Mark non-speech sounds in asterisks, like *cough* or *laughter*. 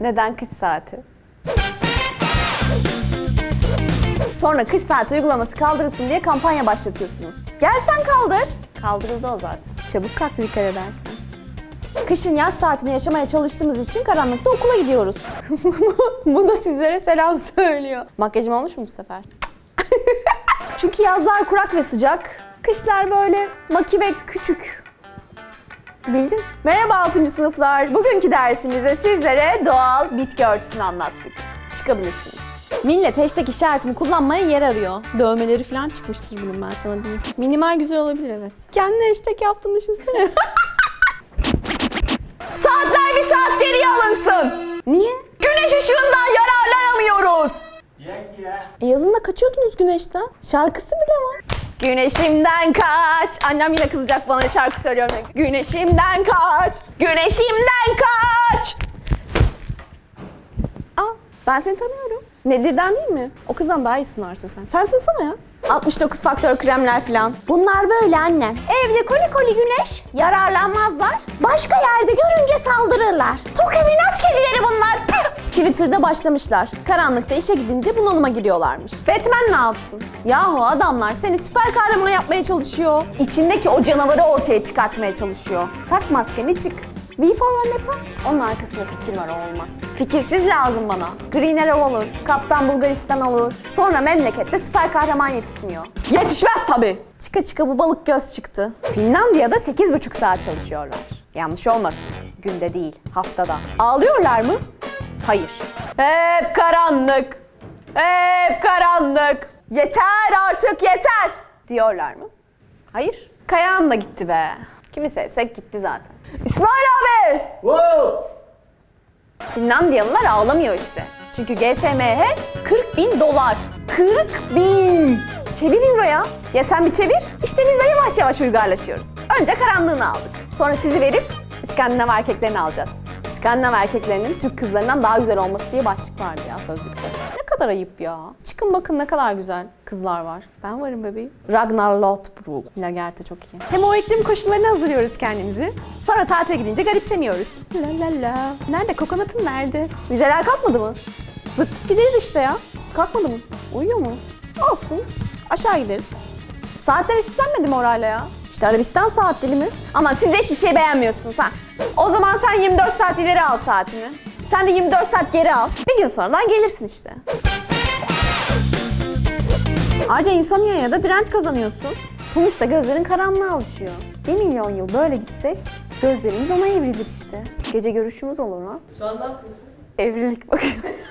Neden kış saati? Sonra kış saati uygulaması kaldırılsın diye kampanya başlatıyorsunuz. Gel sen kaldır. Kaldırıldı o zaten. Çabuk kalk dikkat edersen. Kışın yaz saatini yaşamaya çalıştığımız için karanlıkta okula gidiyoruz. *laughs* bu da sizlere selam söylüyor. Makyajım olmuş mu bu sefer? *laughs* Çünkü yazlar kurak ve sıcak. Kışlar böyle maki ve küçük. Bildin. Merhaba 6. sınıflar. Bugünkü dersimizde sizlere doğal bitki örtüsünü anlattık. Çıkabilirsiniz. Millet hashtag işaretini kullanmaya yer arıyor. Dövmeleri falan çıkmıştır bunun ben sana diyeyim. Minimal güzel olabilir evet. Kendi hashtag yaptığını düşünsene. *laughs* Saatler bir saat geriye alınsın. Niye? Güneş ışığından yararlanamıyoruz. Yak ya. E yazın da kaçıyordunuz güneşten. Şarkısı bile var. Güneşimden kaç. Annem yine kızacak bana şarkı söylüyorum. Güneşimden kaç. Güneşimden kaç. Aa, ben seni tanıyorum. Nedir'den değil mi? O kızdan daha iyi sunarsın sen. Sen sunsana ya. 69 faktör kremler falan. Bunlar böyle annem. Evde koli koli güneş, yararlanmazlar. Başka yerde görünce saldırırlar. Tok evin aç kedileri bunlar. Twitter'da başlamışlar. Karanlıkta işe gidince bunalıma giriyorlarmış. Batman ne yapsın? Yahu adamlar seni süper kahramanı yapmaya çalışıyor. İçindeki o canavarı ortaya çıkartmaya çalışıyor. Tak maskeni çık. V for Vendetta. Onun arkasında fikir var o olmaz. Fikirsiz lazım bana. Green Arrow olur, Kaptan Bulgaristan olur. Sonra memlekette süper kahraman yetişmiyor. Yetişmez tabii. Çıka çıka bu balık göz çıktı. Finlandiya'da 8,5 saat çalışıyorlar. Yanlış olmasın. Günde değil, haftada. Ağlıyorlar mı? Hayır. Hep karanlık. Hep karanlık. Yeter artık yeter. Diyorlar mı? Hayır. Kayahan da gitti be. Kimi sevsek gitti zaten. İsmail abi! Wow. Finlandiyalılar ağlamıyor işte. Çünkü GSMH 40 bin dolar. 40 bin! Çevir euroya. Ya sen bir çevir. İşte biz de yavaş yavaş uygarlaşıyoruz. Önce karanlığını aldık. Sonra sizi verip İskandinav erkeklerini alacağız. İskandinav erkeklerinin Türk kızlarından daha güzel olması diye başlık vardı ya sözlükte. Ne kadar ayıp ya. Çıkın bakın ne kadar güzel kızlar var. Ben varım bebeğim. Ragnar Lothbrok. Lagerte çok iyi. Hem o iklim koşullarına hazırlıyoruz kendimizi. Sonra tatile gidince garipsemiyoruz. La la la. Nerede? Kokonatın nerede? Vizeler kalkmadı mı? Zırt gideriz işte ya. Kalkmadı mı? Uyuyor mu? Olsun. Aşağı gideriz. Saatler eşitlenmedi mi orayla ya? İşte Arabistan saat dilimi. Ama siz de hiçbir şey beğenmiyorsunuz ha. O zaman sen 24 saat ileri al saatini. Sen de 24 saat geri al. Bir gün sonradan gelirsin işte. Ayrıca insomnia'ya da direnç kazanıyorsun. Sonuçta gözlerin karanlığa alışıyor. Bir milyon yıl böyle gitsek gözlerimiz ona evrilir işte. Gece görüşümüz olur mu? Şu an ne yapıyorsun? Evlilik bakıyor. *laughs*